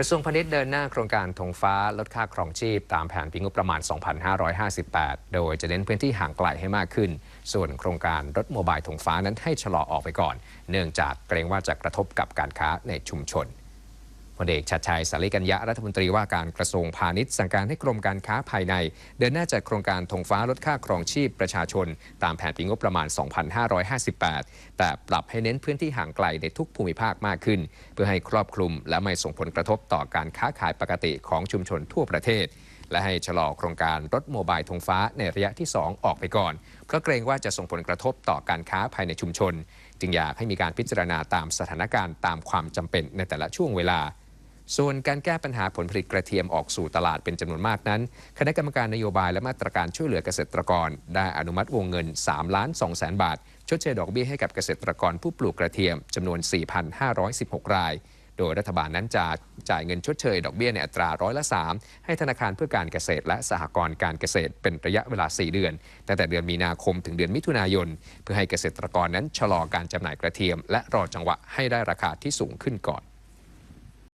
ระทรวงพาณิชย์เดินหน้าโครงการธงฟ้าลดค่าครองชีพ ตามแผนปีงบประมาณ 2558 โดยจะเน้นพื้นที่ห่างไกลให้มากขึ้น ส่วนโครงการรถโมบายธงฟ้านั้นให้ชะลอออกไปก่อน เนื่องจากเกรงว่าจะกระทบกับการค้าในชุมชน พลเอกชัดชัยสารีกัญญะรัฐมนตรีว่าการกระทรวงพาณิชย์สั่งการให้กรมการค้าภายใน เดินหน้าจัดโครงการธงฟ้าลดค่าครองชีพประชาชน ตามแผนปีงบประมาณ 2558 แต่ปรับให้เน้นพื้นที่ห่างไกลในทุกภูมิภาคมากขึ้น เพื่อให้ครอบคลุมและไม่ส่งผลกระทบต่อการค้าขายปกติของชุมชนทั่วประเทศและให้ชะลอโครงการรถโมบายธงฟ้าในระยะที่ 2 ออกไปก่อน เพราะเกรงว่าจะส่งผลกระทบต่อการค้าภายในชุมชน จึงอยากให้มีการพิจารณาตามสถานการณ์ตามความจำเป็นในแต่ละช่วงเวลา ส่วนการแก้ปัญหาผลผลิตกระเทียมออกสู่ตลาดเป็นจำนวนมากนั้น คณะกรรมการนโยบายและมาตรการช่วยเหลือเกษตรกร ได้อนุมัติวงเงิน3ล้าน2แสนบาท ชดเชยดอกเบี้ยให้กับเกษตรกรผู้ปลูกกระเทียมจำนวน 4,516 ราย โดยรัฐบาลนั้นจะจ่ายเงินชดเชยดอกเบี้ยในอัตราร้อยละ 3 ให้ธนาคารเพื่อการเกษตรและสหกรณ์การเกษตรเป็นระยะเวลา 4 เดือน ตั้งแต่เดือนมีนาคมถึงเดือนมิถุนายน เพื่อให้เกษตรกรนั้นชะลอการจำหน่ายกระเทียม และรอจังหวะให้ได้ราคาที่สูงขึ้นก่อน